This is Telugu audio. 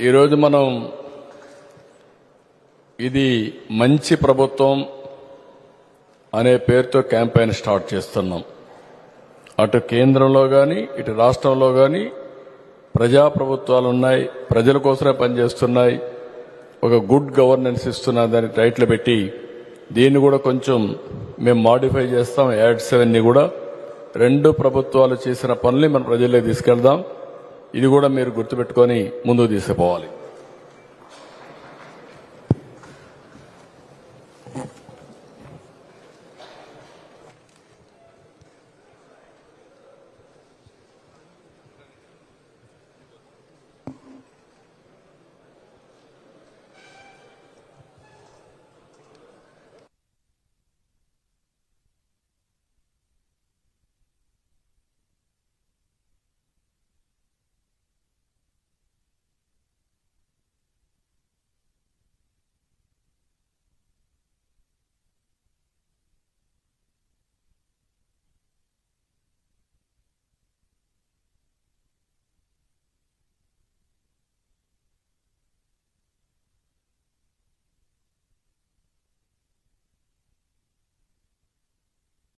ఈరోజు మనం ఇది మంచి ప్రభుత్వం అనే పేరుతో క్యాంపెయిన్ స్టార్ట్ చేస్తున్నాం. అటు కేంద్రంలో కానీ ఇటు రాష్ట్రంలో కానీ ప్రజాప్రభుత్వాలు ఉన్నాయి ప్రజల కోసమే పనిచేస్తున్నాయి. ఒక గుడ్ గవర్నెన్స్ ఇస్తున్న దాన్ని టైట్లు పెట్టి దీన్ని కూడా కొంచెం మేము మాడిఫై చేస్తాం యాడ్స్ అవన్నీ కూడా. రెండు ప్రభుత్వాలు చేసిన పనులు మన ప్రజల్లో తీసుకెళ్దాం. ఇది కూడా మీరు గుర్తుపెట్టుకొని ముందుకు తీసుకుపోవాలి.